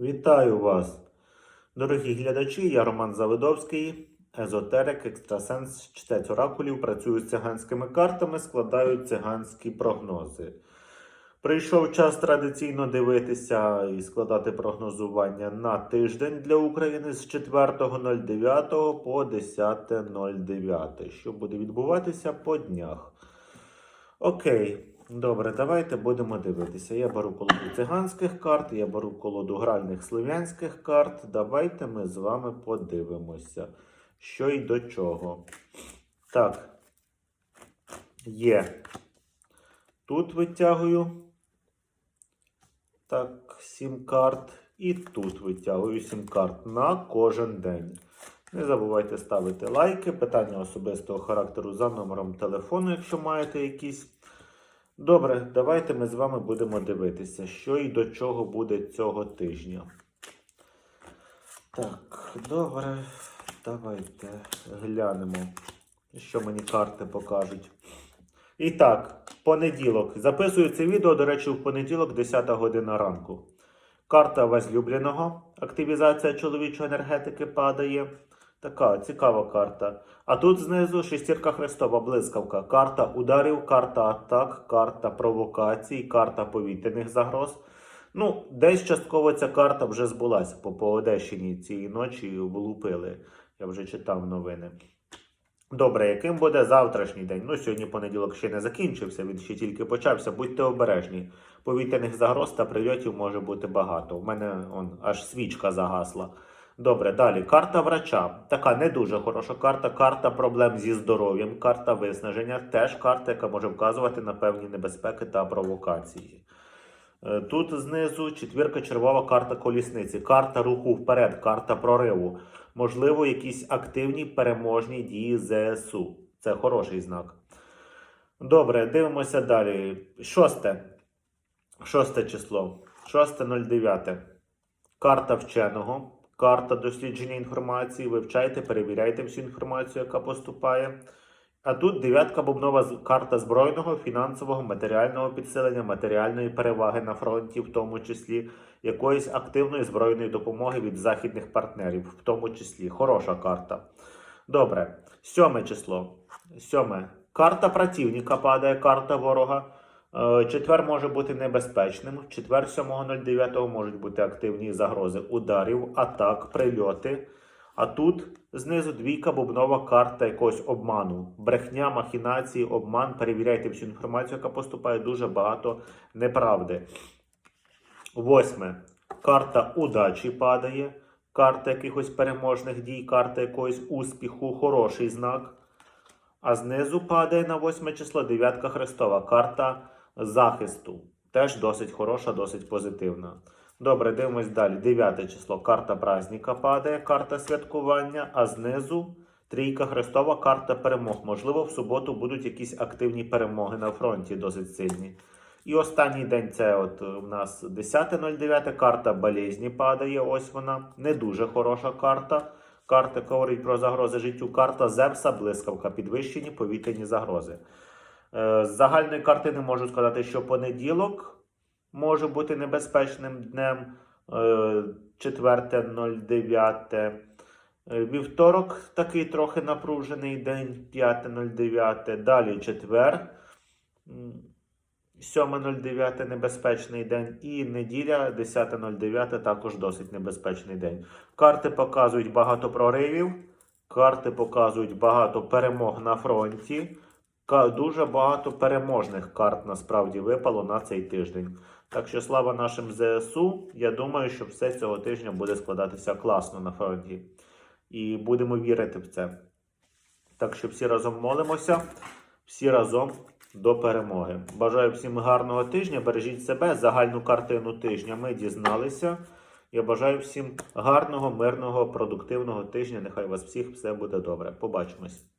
Вітаю вас, дорогі глядачі. Я Роман Завидовський, езотерик, екстрасенс, чтець оракулів, працюю з циганськими картами, складаю циганські прогнози. Прийшов час традиційно дивитися і складати прогнозування на тиждень для України з 4.09 по 10.09, що буде відбуватися по днях. Окей, добре, давайте будемо дивитися. Я беру колоду циганських карт, я беру колоду гральних слов'янських карт. Давайте ми з вами подивимося, що і до чого. Так. Є. Тут витягую. Так, 7 карт. І тут витягую 7 карт на кожен день. Не забувайте ставити лайки, питання особистого характеру за номером телефону, якщо маєте якісь. Добре, давайте ми з вами будемо дивитися, що і до чого буде цього тижня. Так, добре, давайте глянемо, що мені карти покажуть. І так, понеділок. Записую це відео, до речі, в понеділок, 10 година ранку. Карта возлюбленого. Активізація чоловічої енергетики падає. Така цікава карта. А тут знизу шестірка Христова, блискавка. Карта ударів, карта атак, карта провокацій, карта повітряних загроз. Ну, десь частково ця карта вже збулася, по, по Одещині цієї ночі влупили. Я вже читав новини. Добре, яким буде завтрашній день? Ну, сьогодні понеділок ще не закінчився, він ще тільки почався. Будьте обережні. Повітряних загроз та прильотів може бути багато. У мене он, аж свічка загасла. Добре, далі. Карта врача. Така не дуже хороша карта. Карта проблем зі здоров'ям, карта виснаження. Теж карта, яка може вказувати на певні небезпеки та провокації. Е, Тут знизу четвірка червова карта колісниці, карта руху вперед, карта прориву. Можливо, якісь активні переможні дії ЗСУ. Це хороший знак. Добре, дивимося далі. Шосте. Шосте число. 6.09. Карта вченого. Карта дослідження інформації. Вивчайте, перевіряйте всю інформацію, яка поступає. А тут дев'ятка бубнова карта збройного, фінансового, матеріального підсилення, матеріальної переваги на фронті, в тому числі якоїсь активної збройної допомоги від західних партнерів, в тому числі. Хороша карта. Добре, сьоме число. Сьоме. Карта противника падає, карта ворога. Е, Четвер може бути небезпечним. Четвер 7.09 можуть бути активні загрози ударів, атак, прильоти. А тут знизу двійка бубнова карта якогось обману. Брехня, махінації, обман. Перевіряйте всю інформацію, яка поступає дуже багато неправди. Восьме. Карта удачі падає. Карта якихось переможних дій, карта якогось успіху, хороший знак. А знизу падає на 8 число дев'ятка Христова. Карта захисту. Теж досить хороша, досить позитивна. Добре, дивимось далі. Дев'яте число. Карта праздника падає, карта святкування, а знизу трійка Христова, карта перемог. Можливо, в суботу будуть якісь активні перемоги на фронті, досить сильні. І останній день це от у нас 10.09. Карта болезні падає. Ось вона. Не дуже хороша карта. Карта говорить про загрози життю. Карта Зевса, блискавка, підвищені повітряні загрози. Е, З загальної картини можу сказати, що понеділок може бути небезпечним днем. Е, 4.09. Е, Вівторок такий трохи напружений день, 5.09. Далі четвер. 7.09 небезпечний день і неділя 10.09 також досить небезпечний день. Карти показують багато проривів, карти показують багато перемог на фронті. Дуже багато переможних карт насправді випало на цей тиждень. Так що слава нашим ЗСУ. Я думаю, що все цього тижня буде складатися класно на фронті. І будемо вірити в це. Так що всі разом молимося, всі разом до перемоги. Бажаю всім гарного тижня. Бережіть себе. Загальну картину тижня ми дізналися. Я бажаю всім гарного, мирного, продуктивного тижня. Нехай у вас всіх все буде добре. Побачимось.